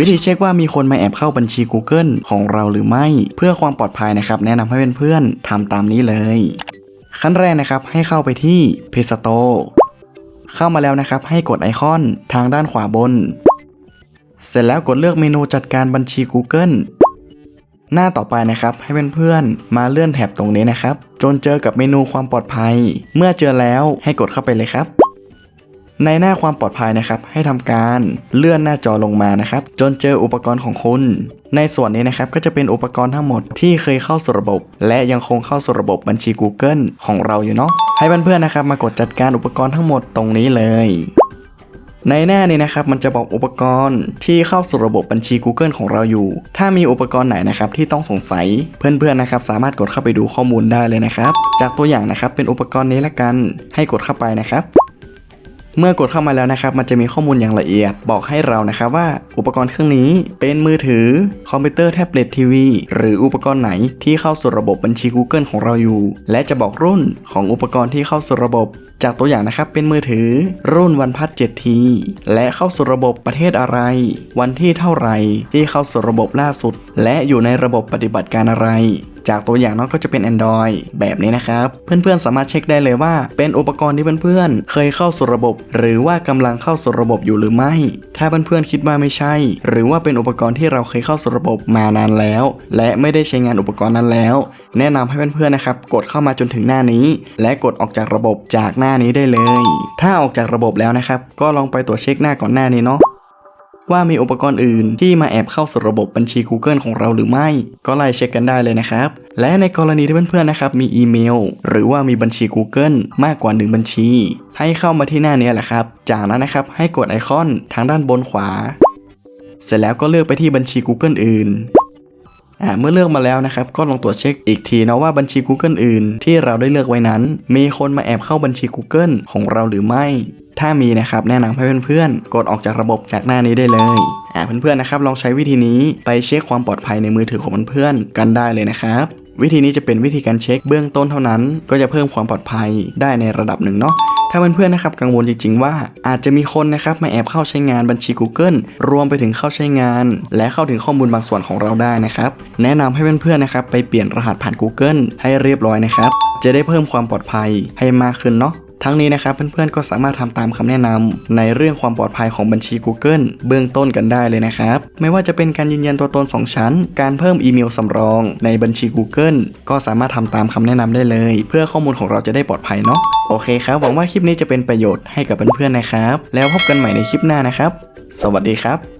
วิธีเช็คว่ามีคนมาแอบเข้าบัญชี Google ของเราหรือไม่ เพื่อความปลอดภัยนะครับ แนะนำให้เพื่อนๆทำตามนี้เลย ขั้นแรกนะครับให้เข้าไปที่ Play Store เข้ามาแล้วนะครับ ให้กดไอคอนทางด้านขวาบน เสร็จแล้วกดเลือกเมนูจัดการบัญชี Google หน้าต่อไปนะครับให้เพื่อนๆมาเลื่อนแถบตรงนี้นะครับ จนเจอกับเมนูความปลอดภัย เมื่อเจอแล้วให้กดเข้าไปเลยครับ ในหน้าความปลอดภัยนะครับ ให้ทำการเลื่อนหน้าจอลงมานะครับ จนเจออุปกรณ์ของคุณ ในส่วนนี้นะครับก็จะเป็นอุปกรณ์ทั้งหมดที่เคยเข้าสู่ระบบ และยังคงเข้าสู่ระบบบัญชี Google ของเราอยู่เนาะให้เพื่อนๆนะครับ มากดจัดการอุปกรณ์ทั้งหมดตรงนี้เลยในหน้านี้นะครับมันจะบอกอุปกรณ์ที่เข้าสู่ระบบบัญชี Google ของเราอยู่ ถ้ามีอุปกรณ์ไหนนะครับที่ต้องสงสัยเพื่อนๆนะครับ สามารถกดเข้าไปดูข้อมูลได้เลยนะครับ จากตัวอย่างนะครับเป็นอุปกรณ์นี้ละกันให้กดเข้าไปนะครับ เมื่อกดเข้ามาแล้วนะครับ มันจะมีข้อมูลอย่างละเอียด บอกให้เรานะครับว่าอุปกรณ์เครื่องนี้เป็นมือถือ คอมพิวเตอร์แท็บเล็ตทีวี หรืออุปกรณ์ไหนที่เข้าสู่ระบบบัญชี Google ของเราอยู่ และจะบอกรุ่นของอุปกรณ์ที่เข้าสู่ระบบ จากตัวอย่างนะครับเป็นมือถือ รุ่นวันพัด 7T และเข้าสู่ระบบประเทศอะไร วันที่เท่าไหร่ที่เข้าสู่ระบบล่าสุด และอยู่ในระบบปฏิบัติการอะไร จากตัวอย่างเนาะก็จะเป็น Android แบบนี้นะครับ เพื่อนๆสามารถเช็คได้เลยว่า เป็นอุปกรณ์ที่เพื่อนๆเคยเข้าสู่ระบบ หรือว่ากำลังเข้าสู่ระบบอยู่หรือไม่ ถ้าเพื่อนๆคิดว่าไม่ใช่ หรือว่าเป็นอุปกรณ์ที่เราเคยเข้าสู่ระบบมานานแล้ว และไม่ได้ใช้งานอุปกรณ์นั้นแล้ว แนะนำให้เพื่อนๆนะครับกดเข้ามาจนถึงหน้านี้ และกดออกจากระบบจากหน้านี้ได้เลย ถ้าออกจากระบบแล้วนะครับ ก็ลองไปตรวจเช็คหน้าก่อนหน้านี้เนาะ ว่ามีอุปกรณ์อื่นที่มาแอบเข้าสู่ระบบบัญชี Google ของเราหรือไม่ ก็ไล่เช็คกันได้เลยนะครับ และในกรณีที่เพื่อนๆนะครับมีอีเมล หรือว่ามีบัญชี Google มากกว่า 1 บัญชี ให้เข้ามาที่หน้านี้แหละครับ จากนั้นนะครับให้กดไอคอนทางด้านบนขวา เสร็จแล้วก็เลือกไปที่บัญชี Google อื่น อ่าเมื่อเลือกมาแล้วนะครับก็ลองตรวจเช็คอีกทีนะว่าบัญชี Google อื่น ที่เราได้เลือกไว้นั้น มีคนมาแอบเข้าบัญชี Google ของเราหรือไม่ ถ้ามีนะครับแนะนำให้เพื่อนๆ กดออกจากระบบจากหน้านี้ได้เลยอ่าเพื่อนๆนะครับลองใช้วิธีนี้ไปเช็คความปลอดภัยในมือถือของเพื่อนๆกันได้เลยนะครับวิธีนี้จะเป็นวิธีการเช็คเบื้องต้นเท่านั้น ก็จะเพิ่มความปลอดภัยได้ในระดับหนึ่งเนาะ ถ้าเพื่อนๆนะครับกังวลจริงๆว่าอาจจะมีคนนะครับมาแอบเข้าใช้งานบัญชี Google รวมไปถึงเข้าใช้งาน และเข้าถึงข้อมูลบางส่วนของเราได้นะครับ แนะนำให้เพื่อนๆนะครับไปเปลี่ยนรหัสผ่าน Google ให้เรียบร้อยนะครับ จะได้เพิ่มความปลอดภัยให้มากขึ้นเนาะทั้งนี้นะครับเพื่อนๆก็สามารถทำตามคำแนะนำในเรื่องความปลอดภัยของบัญชี Google เบื้องต้นกันได้เลยนะครับ ไม่ว่าจะเป็นการยืนยันตัวตน 2 ชั้น การเพิ่มอีเมลสำรอง ในบัญชี Google ก็สามารถทำตามคำแนะนำได้เลย เพื่อข้อมูลของเราจะได้ปลอดภัยเนาะ โอเคครับหวังว่าคลิปนี้จะเป็นประโยชน์ให้กับเพื่อนๆนะครับ แล้วพบกันใหม่ในคลิปหน้านะครับ สวัสดีครับ